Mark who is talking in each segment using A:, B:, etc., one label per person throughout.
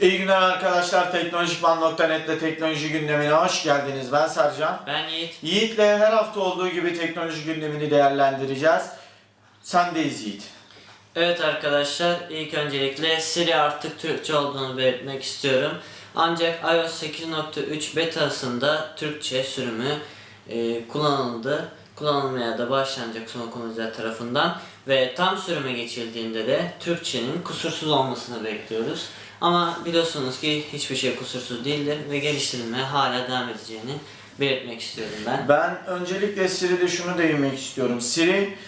A: İyi günler arkadaşlar. Teknolojikman.net'te teknoloji gündemine hoş geldiniz. Ben Sercan.
B: Ben Yiğit.
A: Yiğit'le her hafta olduğu gibi teknoloji gündemini değerlendireceğiz. Sendeyiz Yiğit.
B: Evet arkadaşlar ilk öncelikle Siri artık Türkçe olduğunu belirtmek istiyorum. Ancak iOS 8.3 betasında Türkçe sürümü e, kullanıldı. Kullanılmaya da başlanacak son kullanıcılar tarafından ve tam sürüme geçildiğinde de Türkçenin kusursuz olmasını bekliyoruz. Ama biliyorsunuz ki hiçbir şey kusursuz değildir ve geliştirilmeye hala devam edeceğini belirtmek istiyorum ben.
A: Ben öncelikle Siri'de şunu değinmek istiyorum. Siri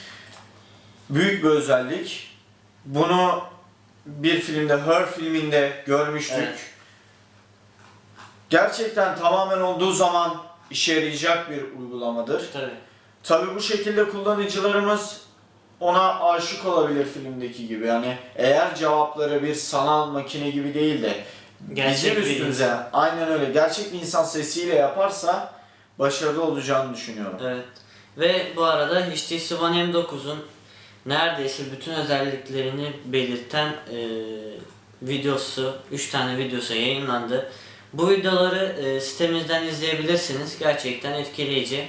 A: büyük bir özellik. Bunu bir filmde, Her filminde görmüştük.
B: Evet.
A: Gerçekten tamamen olduğu zaman işe yarayacak bir uygulamadır.
B: Tabii.
A: Tabii bu şekilde kullanıcılarımız ona aşık olabilir filmdeki gibi. Yani eğer cevapları bir sanal makine gibi değil de
B: Gerçek
A: bizim üstümüze aynen öyle gerçek bir insan sesiyle yaparsa başarılı olacağını düşünüyorum.
B: Evet. Ve bu arada HTC One M9'un neredeyse bütün özelliklerini belirten e, videosu, 3 tane videosu yayınlandı. Bu videoları e, sitemizden izleyebilirsiniz. Gerçekten etkileyici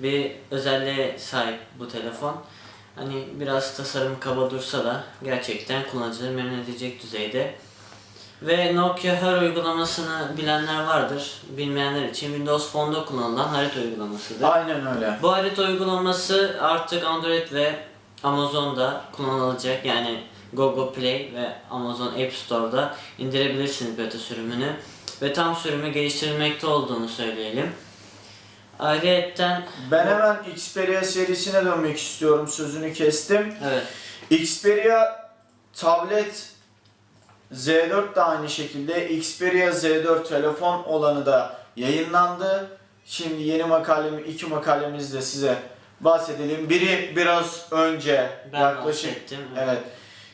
B: bir özelliğe sahip bu telefon. Hani biraz tasarım kaba dursa da gerçekten kullanıcıları memnun edecek düzeyde. Ve Nokia Her uygulamasını bilenler vardır. Bilmeyenler için Windows Phone'da kullanılan harita uygulamasıdır.
A: Aynen öyle.
B: Bu harita uygulaması artık Android ve Amazon'da kullanılacak. Yani Google Play ve Amazon App Store'da indirebilirsiniz beta sürümünü. Ve tam sürümü geliştirilmekte olduğunu söyleyelim. Ayrıca
A: Ben hemen Xperia serisine dönmek istiyorum. Sözünü kestim.
B: evet
A: Xperia tablet Z4 de aynı şekilde Xperia Z4 telefon olanı da yayınlandı. Şimdi yeni makalemi, iki makalemizde size bahsedelim. Biri biraz önce
B: ben
A: yaklaşık evet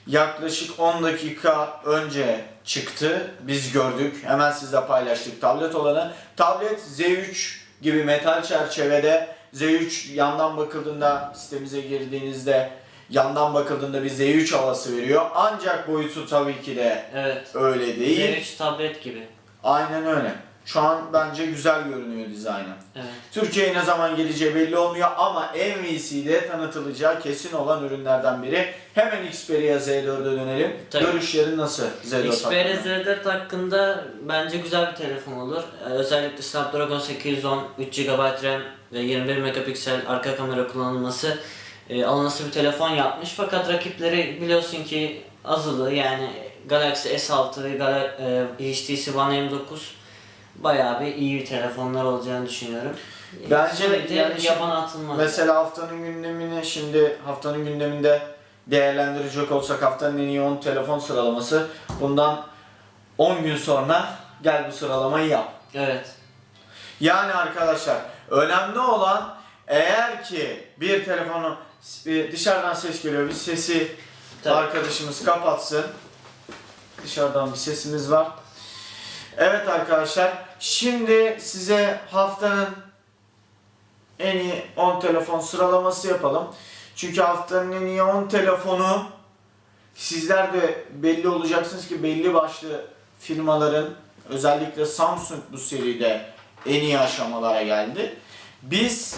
A: yaklaşık 10 dakika önce çıktı. Biz gördük. Hemen sizle paylaştık tablet olanı. Tablet Z3 gibi metal çerçevede Z3 yandan bakıldığında sitemize girdiğinizde yandan bakıldığında bir Z3 havası veriyor. Ancak boyutu tabii ki de
B: Evet.
A: öyle değil.
B: Z3 tablet gibi.
A: Aynen öyle. Şu an bence güzel görünüyor dizaynı.
B: Evet.
A: Türkiye'ye ne zaman geleceği belli olmuyor ama MVC'de tanıtılacağı kesin olan ürünlerden biri. Hemen Xperia Z4'e dönelim.
B: Tabii.
A: Görüşlerin nasıl Z4
B: Xperia
A: hakkında?
B: Z4 hakkında bence güzel bir telefon olur. Ee, Özellikle Snapdragon 810, 3 GB RAM ve 21 megapiksel arka kamera kullanılması e, alınası bir telefon yapmış. Fakat rakipleri biliyorsun ki azılı yani Galaxy S6 ve Gala- e, HTC One M9 bayağı bir iyi telefonlar olacağını düşünüyorum.
A: Bence
B: Şimdi
A: yani şimdi-
B: yabana atılmaz.
A: Mesela haftanın gündemini şimdi haftanın gündeminde değerlendirecek olsak haftanın en iyi 10 telefon sıralaması. Bundan 10 gün sonra gel bu sıralamayı yap.
B: Evet.
A: Yani arkadaşlar önemli olan eğer ki bir telefonu e, dışarıdan ses geliyor bir sesi
B: Tabii.
A: arkadaşımız kapatsın. Dışarıdan bir sesimiz var. Evet arkadaşlar şimdi size haftanın en iyi 10 telefon sıralaması yapalım. Çünkü haftanın en iyi 10 telefonu sizler de belli olacaksınız ki belli başlı firmaların özellikle Samsung bu seride en iyi aşamalara geldi. Biz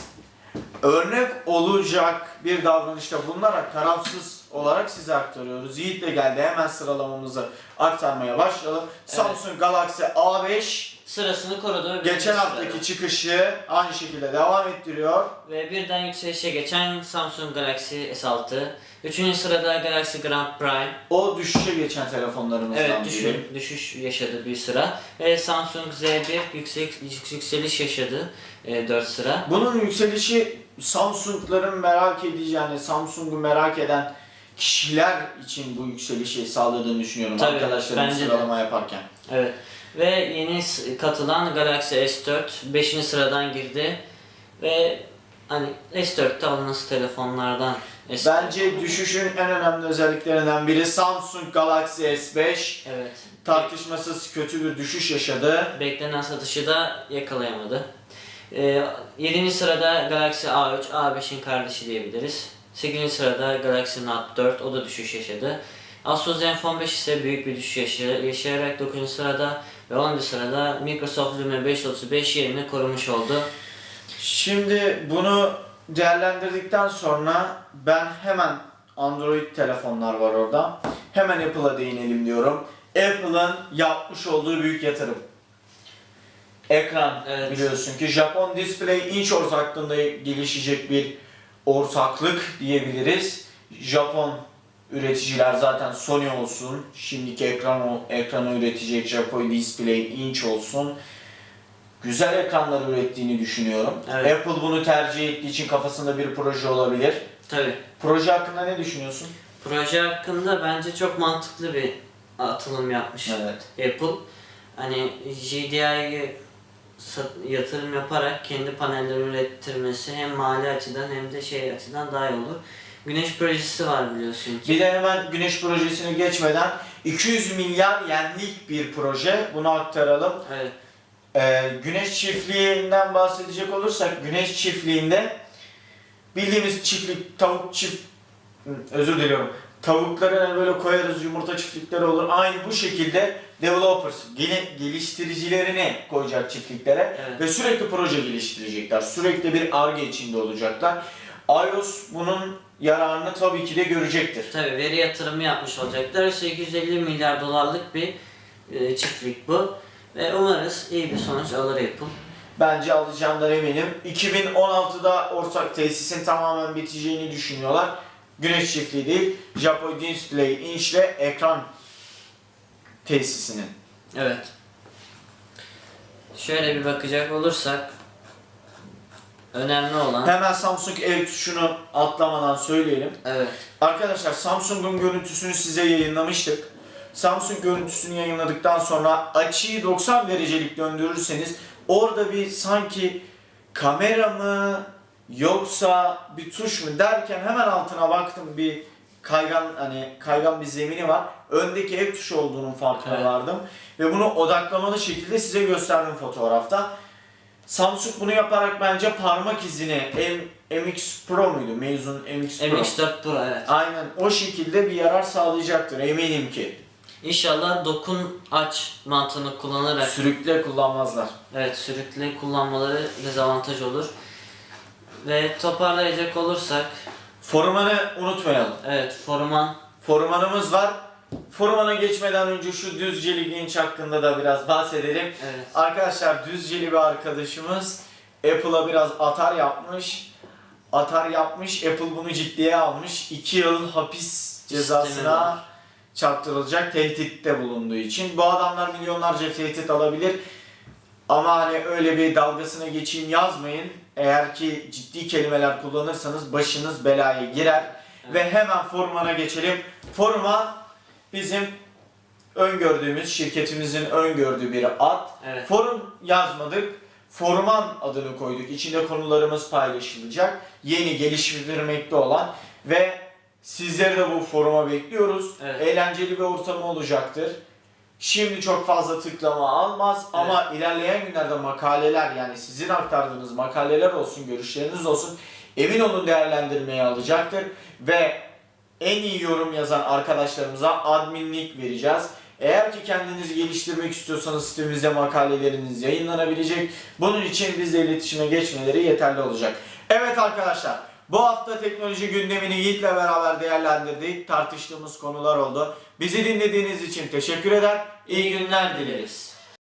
A: örnek olacak bir davranışta bulunarak tarafsız olarak size aktarıyoruz. Yiğit de geldi hemen sıralamamızı aktarmaya başlayalım. Samsung Galaxy A5
B: Sırasını korudu. ve
A: geçen
B: birinci
A: haftaki
B: sırada.
A: çıkışı aynı şekilde devam ettiriyor.
B: Ve birden yükselişe geçen Samsung Galaxy S6. Üçüncü sırada Galaxy Grand Prime.
A: O düşüşe geçen telefonlarımızdan
B: Evet
A: biri.
B: düşün, düşüş yaşadı bir sıra. Ve Samsung Z1 yüksek, yükseliş yaşadı 4 sıra.
A: Bunun yükselişi Samsung'ların merak edeceği yani Samsung'u merak eden kişiler için bu yükselişi sağladığını düşünüyorum
B: Tabii,
A: arkadaşlarım
B: bence de.
A: sıralama yaparken.
B: Evet. Ve yeni s- katılan Galaxy S4 5. sıradan girdi. Ve hani S4'te alınası telefonlardan. S4.
A: Bence düşüşün en önemli özelliklerinden biri Samsung Galaxy S5
B: Evet.
A: tartışmasız kötü bir düşüş yaşadı.
B: Beklenen satışı da yakalayamadı. Ee, 7. sırada Galaxy A3, A5'in kardeşi diyebiliriz. 8. sırada Galaxy Note 4, o da düşüş yaşadı. Asus Zenfone 5 ise büyük bir düşüş yaşa- yaşayarak 9. sırada ve 10. sırada Microsoft Lumia 535 yerini korumuş oldu.
A: Şimdi bunu değerlendirdikten sonra ben hemen Android telefonlar var orada. Hemen Apple'a değinelim diyorum. Apple'ın yapmış olduğu büyük yatırım. Ekran
B: Evet.
A: biliyorsun ki Japon Display Inch ortaklığında gelişecek bir ortaklık diyebiliriz. Japon üreticiler zaten Sony olsun, şimdiki ekran ekranı üretecek Japon Display Inch olsun. Güzel ekranlar ürettiğini düşünüyorum.
B: Evet.
A: Apple bunu tercih ettiği için kafasında bir proje olabilir.
B: Tabi
A: Proje hakkında ne düşünüyorsun?
B: proje hakkında bence çok mantıklı bir atılım yapmış
A: Evet.
B: Apple. Hani GDI'ye yatırım yaparak kendi panelleri ürettirmesi hem mali açıdan hem de şey açıdan daha iyi olur. Güneş projesi var biliyorsun ki.
A: Bir de hemen güneş projesini geçmeden 200 milyar yenlik bir proje. Bunu aktaralım.
B: Evet.
A: Ee, güneş çiftliğinden bahsedecek olursak güneş çiftliğinde bildiğimiz çiftlik tavuk çift özür diliyorum. Tavukları hani böyle koyarız yumurta çiftlikleri olur. Aynı bu şekilde developers gele- geliştiricilerini koyacak çiftliklere
B: Evet.
A: ve sürekli proje geliştirecekler. Sürekli bir arge içinde olacaklar. iOS bunun yararını tabii ki de görecektir.
B: Tabii veri yatırımı yapmış olacaklar. 850 milyar dolarlık bir e, çiftlik bu. Ve umarız iyi bir sonuç alır Apple.
A: Bence alacağımdan eminim. 2016'da ortak tesisin tamamen biteceğini düşünüyorlar. Güneş çiftliği değil, Japon Display Inch ile ekran tesisinin.
B: Evet. Şöyle bir bakacak olursak önemli olan
A: Hemen Samsung ev tuşunu atlamadan söyleyelim.
B: evet
A: Arkadaşlar Samsung'un görüntüsünü size yayınlamıştık. Samsung görüntüsünü yayınladıktan sonra açıyı 90 derecelik döndürürseniz orada bir sanki kamera mı yoksa bir tuş mu derken hemen altına baktım bir kaygan hani kaygan bir zemini var. Öndeki ev tuşu olduğunun farkına
B: Evet.
A: vardım ve bunu odaklamalı şekilde size gösterdim fotoğrafta. Samsung bunu yaparak bence parmak izini M, MX Pro muydu? Meizu'nun MX Pro.
B: MX4 Pro evet.
A: Aynen o şekilde bir yarar sağlayacaktır eminim ki.
B: İnşallah dokun aç mantığını kullanarak
A: Sürükle kullanmazlar.
B: evet sürükle kullanmaları dezavantaj olur. Ve toparlayacak olursak
A: Forumanı unutmayalım.
B: evet Foruman
A: Forumanımız var. Forumana geçmeden önce şu Düzceli Genç hakkında da biraz bahsedelim.
B: evet
A: Arkadaşlar Düzceli bir arkadaşımız Apple'a biraz atar yapmış. Atar yapmış. Apple bunu ciddiye almış. 2 yıl hapis cezasına çarptırılacak tehditte bulunduğu için. Bu adamlar milyonlarca tehdit alabilir. Ama hani öyle bir dalgasına geçeyim yazmayın. Eğer ki ciddi kelimeler kullanırsanız başınız belaya girer. Ve hemen Forman'a geçelim. Forman bizim öngördüğümüz, şirketimizin öngördüğü bir ad.
B: evet
A: Forum yazmadık. Forman adını koyduk. İçinde konularımız paylaşılacak. Yeni geliştirilmekte olan ve sizleri de bu foruma bekliyoruz.
B: Evet.
A: Eğlenceli bir ortamı olacaktır. Şimdi çok fazla tıklama almaz ama ilerleyen günlerde makaleler yani sizin aktardığınız makaleler olsun, görüşleriniz olsun emin olun değerlendirmeye alacaktır ve en iyi yorum yazan arkadaşlarımıza adminlik vereceğiz. Eğer ki kendinizi geliştirmek istiyorsanız sitemizde makaleleriniz yayınlanabilecek. Bunun için bizle iletişime geçmeleri yeterli olacak. Evet arkadaşlar bu hafta teknoloji gündemini Yiğit'le beraber değerlendirdik. Tartıştığımız konular oldu. Bizi dinlediğiniz için teşekkür eder. İyi günler dileriz.